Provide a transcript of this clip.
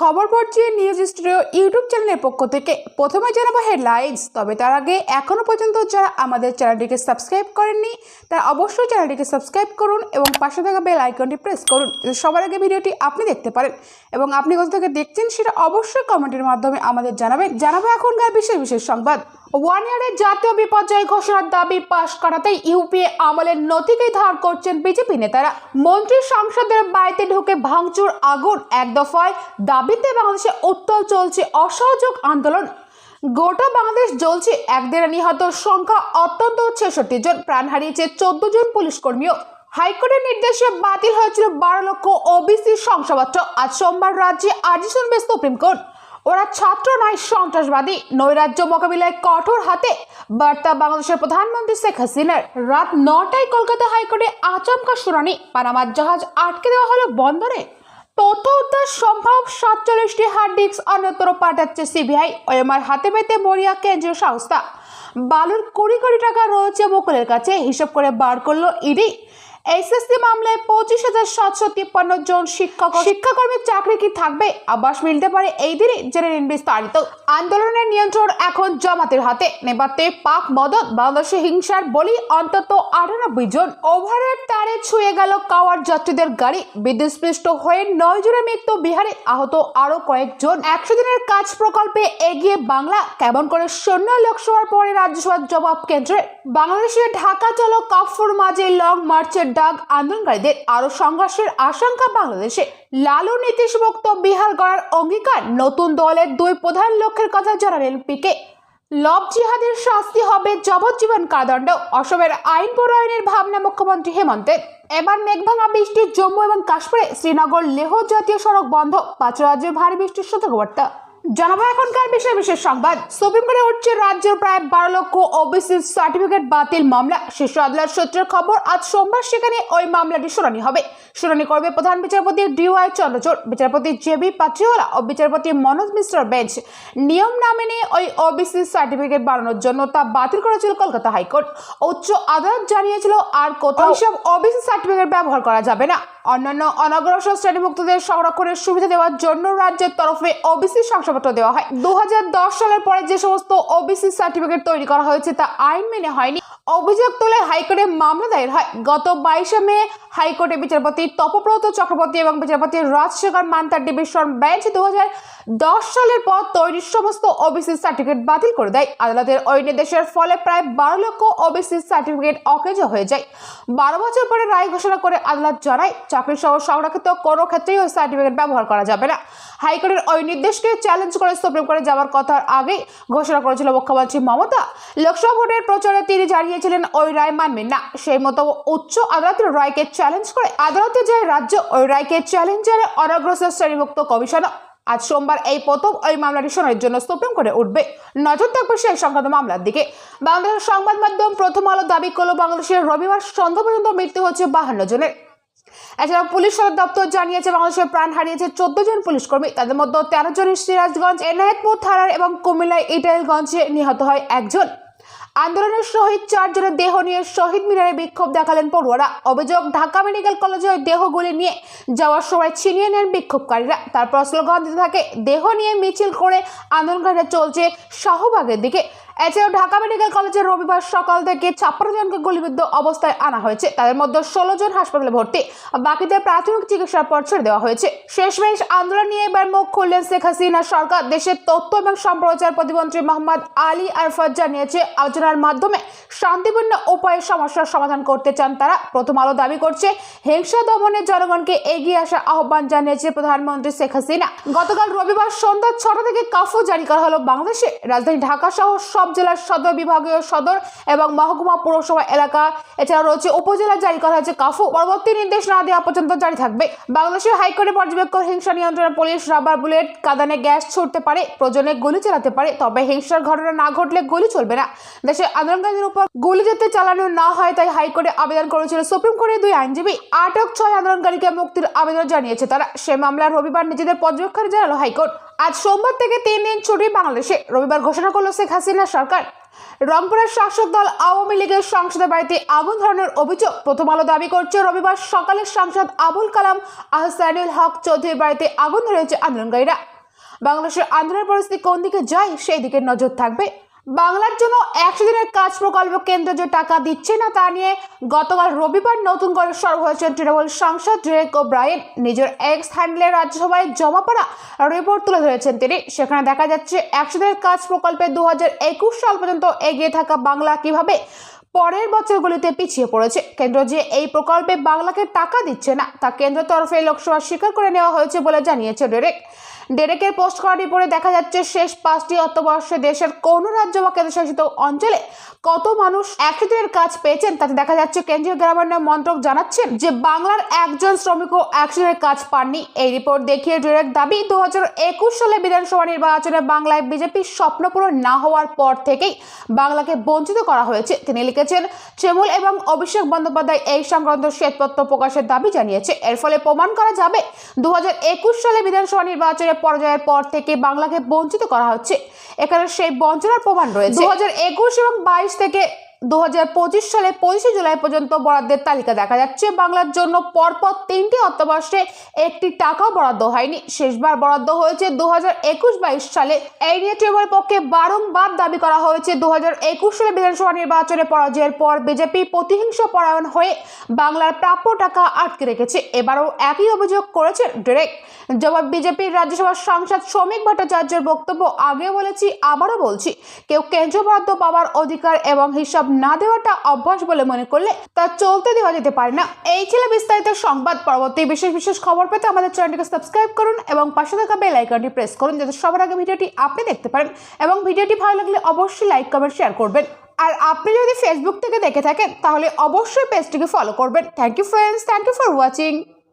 খবর পড়ছি news studio YouTube চ্যানেলের পক্ষ থেকে। প্রথমে জানাব হেডলাইন্স, তবে তার আগে এখনও পর্যন্ত যারা আমাদের চ্যানেলটিকে সাবস্ক্রাইব করেননি, তারা অবশ্যই চ্যানেলটিকে সাবস্ক্রাইব করুন এবং পাশে থাকা বেল আইকনটি প্রেস করুন সবার আগে ভিডিওটি আপনি দেখতে পারেন। এবং আপনি কোথা থেকে দেখছেন সেটা অবশ্যই কমেন্টের মাধ্যমে আমাদের জানাবেন। জানাব এখনকার বিশেষ বিশেষ সংবাদ। ওয়ান ইয়ারের জাতীয় বিপর্যয় ঘোষণার দাবি পাশ করাতে ইউপিএ আমলের নথিকেই ধার করছেন বিজেপি নেতারা। মন্ত্রী সংসদের বাড়িতে ঢুকে ভাঙচুর, আগুন এক দফায়। দাবিতে বাংলাদেশে উত্তল চলছে অসহযোগ আন্দোলন। গোটা বাংলাদেশ জ্বলছে একদিনে নিহত সংখ্যা অত্যন্ত ছেষট্টি জন। প্রাণ হারিয়েছে চোদ্দ জন পুলিশ কর্মীও। হাইকোর্টের নির্দেশে বাতিল হয়েছিল বারো লক্ষ ওবিসি শংসাপত্র। আজ সোমবার রাজ্যে আজই শুনবে সুপ্রিম কোর্ট ওরা ছাত্র নয়, সন্ত্রাসবাদী। নৈরাজ্য মোকাবিলায় কঠোর হাতে বার্তা বাংলাদেশের প্রধানমন্ত্রী শেখ হাসিনার। রাত নটায় কলকাতা হাইকোর্টে আচমকা শুনানি। পানামার জাহাজ আটকে দেওয়া হলো বন্দরে। তথ্য উদ্ধার সম্ভব, সাতচল্লিশটি হার্ড ডিস্ক অন্যত্র পাঠাচ্ছে সিবিআই। ওএমআর হাতে পেতে মরিয়া কেন্দ্রীয় সংস্থা। বালুর কুড়ি কোটি টাকা রয়েছে বকুলের কাছে। হিসাব করে বার করল ইডি। এসএসসি মামলায় পঁচিশ হাজার সাতশো তিপ্পান্ন জন শিক্ষক শিক্ষাকর্মীর চাকরি কি থাকবে? আবাস মিলতে পারে এই দিনই, জেনে নিন বিস্তারিত। আন্দোলনের নিয়ন্ত্রণ এখন জামাতের হাতে। নেপাতে পাক মদত, বাংলাদেশে হিংসার বলি, অন্তত আটানব্বই জন। ওভারের তারে ছুঁয়ে গেল কাওয়ার যাত্রীদের গাড়ি। বিদ্যুৎস্পৃষ্ট হয়ে নয় জনের মৃত্যু। বিহারে আহত আরও কয়েকজন। একশো দিনের কাজ প্রকল্পে এগিয়ে বাংলা। কেমন করে শূন্য লোকসভার পরে রাজ্যসভার জবাব কেন্দ্রে। বাংলাদেশের ঢাকা চলো কাফুর মাঝে লং মার্চের ডাক আন্দোলনকারীদের আরও সংঘর্ষের আশঙ্কা বাংলাদেশে। লালু নীতিশ মুক্ত বিহার গড়ার অঙ্গীকার নতুন দলের দুই প্রধান লক্ষ্যের কথা জানালেন পিকে। লব জিহাদের শাস্তি হবে যাবজ্জীবন কারাদণ্ড, অসমের আইন প্রণয়নের ভাবনা মুখ্যমন্ত্রী হেমন্তের এবার মেঘভাঙা বৃষ্টি জম্মু এবং কাশ্মীরে শ্রীনগর লেহ জাতীয় সড়ক বন্ধ, পাঁচ রাজ্যে ভারী বৃষ্টির সতর্কবার্তা জানাব এখনকার বিশেষ বিশেষ সংবাদ। সুপ্রিম কোর্টে উঠছে রাজ্যের প্রায় বারো লক্ষ ওবিসি সার্টিফিকেট বাতিল মামলা। শীর্ষ আদালত সূত্রের খবর আজ সোমবার সেখানে ওই মামলাটি শুনানি হবে। শুনানি করবে প্রধান বিচারপতি ডিওয়াই চন্দ্রচূড় বিচারপতি জেবি পাত্রিওয়ালা ও বিচারপতি মনোজ মিশ্র বেঞ্চ। নিয়ম না মেনে ওই ওবিসি সার্টিফিকেট বাড়ানোর জন্য তা বাতিল করেছিল কলকাতা হাইকোর্ট। উচ্চ আদালত জানিয়েছিল আর কোথাও সব ওবিসি সার্টিফিকেট ব্যবহার করা যাবে না। অন্যান্য অনগ্রসর শ্রেণীভুক্তদের সংরক্ষণের সুবিধা দেওয়ার জন্য রাজ্যের তরফে ওবিসি শংসাপত্র দেওয়া হয়। দু হাজার দশ সালের পরে যে সমস্ত ওবিসি সার্টিফিকেট তৈরি করা হয়েছে তা আইন মেনে হয়নি। অভিযোগ তুলে হাইকোর্টে মামলা দায়ের হয়। গত বাইশে মে হাইকোর্টে বিচারপতি তপব্রত চক্রবর্তী এবং বিচারপতি রাজশেখর মান্তার ডিভিশন বেঞ্চ দু সালের পর তৈরি সমস্ত ওবিসি সার্টিফিকেট বাতিল করে দেয়। আদালতের ওই নির্দেশের ফলে প্রায় বারো লক্ষ ওবিসি সার্টিফিকেট অকেজ হয়ে যায়। বারো বছর পরে রায় ঘোষণা করে আদালত জানায় চাকরি সহ সংরক্ষিত কোনো ক্ষেত্রেই ওই সার্টিফিকেট ব্যবহার করা যাবে না। হাইকোর্টের ওই নির্দেশকে চ্যালেঞ্জ করে সুপ্রিম কোর্টে যাওয়ার কথার আগে ঘোষণা করেছিল মুখ্যমন্ত্রী মমতা। লোকসভা ভোটের প্রচারে তিনি জানিয়েছিলেন, ওই রায় মানবেন না। সেই মতো উচ্চ আদালতের রায়কে চ্যালেঞ্জ করে আদালতে যায় রাজ্য ওই রায়কে চ্যালেঞ্জ জানায় অনগ্রসর শ্রেণীভুক্ত কমিশনার। আজ সোমবার এই প্রথম ওই মামলাটি শোনার জন্য সুপ্রিম কোর্টে উঠবে। নজর থাকবে সেই সংক্রান্ত মামলার দিকে। বাংলাদেশের সংবাদ মাধ্যম প্রথম আলো দাবি করল, বাংলাদেশের রবিবার সন্ধ্যা পর্যন্ত মৃত্যু হচ্ছে বাহান্ন জনের। এছাড়া পুলিশ সদর দপ্তর জানিয়েছে বাংলাদেশের প্রাণ হারিয়েছে চোদ্দ জন পুলিশ কর্মী। তাদের মধ্যে তেরো জন সিরাজগঞ্জ, এনায়েতপুর থানার এবং কুমিল্লায় ইটাইলগঞ্জে নিহত হয় একজন। আন্দোলনের শহীদ চারজনের দেহ নিয়ে শহীদ মিনারে বিক্ষোভ দেখালেন পড়ুয়ারা। অভিযোগ, ঢাকা মেডিকেল কলেজে ওই দেহগুলি নিয়ে যাওয়ার সময় ছিনিয়ে নেন বিক্ষোভকারীরা। তারপর স্লোগান দিতে থাকে, দেহ নিয়ে মিছিল করে আন্দোলনকারীরা চলছে শাহবাগের দিকে। এছাড়াও ঢাকা মেডিকেল কলেজে রবিবার সকাল থেকে ছাপ্পান্ন জনকে গুলিবিদ্ধ অবস্থায় আনা হয়েছে। তাদের মধ্যে ষোলো জন হাসপাতালে ভর্তি। বাকিদের প্রাথমিক চিকিৎসার পর ছেড়ে দেওয়া হয়েছে। শেষমেশ আন্দোলন নিয়ে এবার মুখ খুললেন শেখ হাসিনা সরকার। দেশের তথ্য এবং সম্প্রচার প্রতিমন্ত্রী মোহাম্মদ আলী আরফাত জানিয়েছে, আলোচনার মাধ্যমে শান্তিপূর্ণ উপায়ে সমস্যার সমাধান করতে চান তারা। প্রথম আলো দাবি করছে, হিংসা দমনে জনগণকে এগিয়ে আসার আহ্বান জানিয়েছে প্রধানমন্ত্রী শেখ হাসিনা। গতকাল রবিবার সন্ধ্যা ছটা থেকে কাফু জারি করা হলো বাংলাদেশে। রাজধানী ঢাকা সহ সব জেলার সদর বিভাগীয় সদর এবং মহকুমা পৌরসভা এলাকা। এছাড়া রয়েছে উপজেলা জারি করা হয়েছে কাফু। পরবর্তী নির্দেশ না দেওয়া পর্যন্ত জারি থাকবে। বাংলাদেশের হাইকোর্টে পর্যবেক্ষণ হিংসা নিয়ন্ত্রণে পুলিশ রাবার বুলেট, কাদানে গ্যাস ছুটতে পারে, প্রয়োজনে গুলি চালাতে পারে, তবে হিংসার ঘটনা না ঘটলে গুলি চলবে না। দেশে আন্দোলনকারীদের উপর গুলি যাতে চালানো না হয় তাই হাইকোর্টে আবেদন করেছিল সুপ্রিম কোর্টের দুই আইনজীবী। আটক ছয় আন্দোলনকারীকে মুক্তির আবেদন জানিয়েছে তারা। সে মামলা রবিবার নিজেদের পর্যবেক্ষণ জানালো হাইকোর্ট। আজ সোমবার থেকে তিন দিন ছুটি বাংলাদেশে। রবিবার ঘোষণা করল শেখ হাসিনা সরকার। রংপুরের শাসক দল আওয়ামী লীগের সংসদের বাড়িতে আগুন ধরনের অভিযোগ। প্রথম আলো দাবি করছে, রবিবার সকালে সাংসদ আবুল কালাম আহসানুল হক চৌধুরীর বাড়িতে আগুন ধরেছে আন্দোলনকারীরা। বাংলাদেশের আন্দোলনের পরিস্থিতি কোন দিকে যায়, সেই দিকে নজর থাকবে। বাংলার জন্য একশো দিনের কাজ প্রকল্প কেন্দ্র যে টাকা দিচ্ছে না তা নিয়ে গতকাল রবিবার নতুন করে সরব হয়েছেন তৃণমূল সাংসদ ড্রেক ও ব্রায়েন। নিজের এক্স হ্যান্ডেলে রাজ্যসভায় জমা পড়া রিপোর্ট তুলে ধরেছেন তিনি। সেখানে দেখা যাচ্ছে একশো দিনের কাজ প্রকল্পে দু হাজার একুশ সাল পর্যন্ত এগিয়ে থাকা বাংলা কীভাবে পরের বছরগুলিতে পিছিয়ে পড়েছে? কেন্দ্র যে এই প্রকল্পে বাংলাকে টাকা দিচ্ছে না, তা কেন্দ্র তরফে লোকসভা স্বীকার করে নেওয়া হয়েছে বলে জানিয়েছে ডেরেক। ডেরেকের পোস্ট করা রিপোর্টে দেখা যাচ্ছে শেষ পাঁচটি অর্থবর্ষে দেশের কোন রাজ্য বা কেন্দ্রশাসিত অঞ্চলে কত মানুষ একশো দিনের কাজ পেয়েছেন তাতে দেখা যাচ্ছে কেন্দ্রীয় গ্রামোন্নয়ন মন্ত্রক জানাচ্ছেন যে বাংলার একজন শ্রমিকও একশো দিনের কাজ পাননি। এই রিপোর্ট দেখিয়ে ডেরেক দাবি দু হাজার একুশ সালে বিধানসভা নির্বাচনে বাংলায় বিজেপির স্বপ্ন পূরণ না হওয়ার পর থেকেই বাংলাকে বঞ্চিত করা হয়েছে। তিনি লিখেছেন তৃণমূল এবং অভিষেক বন্দ্যোপাধ্যায় এই সংক্রান্ত শ্বেতপত্র প্রকাশের দাবি জানিয়েছে। এর ফলে প্রমাণ করা যাবে দু হাজার একুশ সালে বিধানসভা নির্বাচনে পরাজয়ের পর থেকে বাংলাকে বঞ্চিত করা হচ্ছে। এখানে সেই বঞ্চনার প্রমাণ রয়েছে। দু হাজার একুশ এবং বাইশ থেকে দু হাজার পঁচিশ সালে পঁচিশে জুলাই পর্যন্ত বরাদ্দের তালিকা দেখা যাচ্ছে। বাংলার জন্য পরপর তিনটি অর্থবর্ষে একটি টাকাও বরাদ্দ হয়নি। শেষবার বরাদ্দ হয়েছে দু হাজার সালে। এই নিয়ে তৃণমূলের পক্ষে বারংবার দাবি করা হয়েছে। দু হাজার একুশ সালে বিধানসভা নির্বাচনে পরাজয়ের পর বিজেপি প্রতিহিংস পরায়ণ হয়ে বাংলার প্রাপ্য টাকা আটকে রেখেছে। এবারও একই অভিযোগ করেছে ডেরেক। জবাব বিজেপির রাজ্যসভার সাংসদ শ্রমিক ভট্টাচার্যের বক্তব্য, আগেও বলেছি, আবারও বলছি, কেউ কেন্দ্র বরাদ্দ পাওয়ার অধিকার এবং হিসাব না দেওয়াটা অভ্যাস বলে মনে করলে তা চলতে দেওয়া যেতে পারে না। এই ছিল বিস্তারিত সংবাদ পরবর্তী বিশেষ বিশেষ খবর পেতে আমাদের চ্যানেলটিকে সাবস্ক্রাইব করুন এবং পাশে থাকা বেল আইকনটি প্রেস করুন যাতে সবার আগে ভিডিওটি আপনি দেখতে পারেন এবং ভিডিওটি ভালো লাগলে অবশ্যই লাইক, কমেন্ট, শেয়ার করবেন। আর আপনি যদি ফেসবুক থেকে দেখে থাকেন, তাহলে অবশ্যই পেজটিকে ফলো করবেন। Thank you friends thank you for watching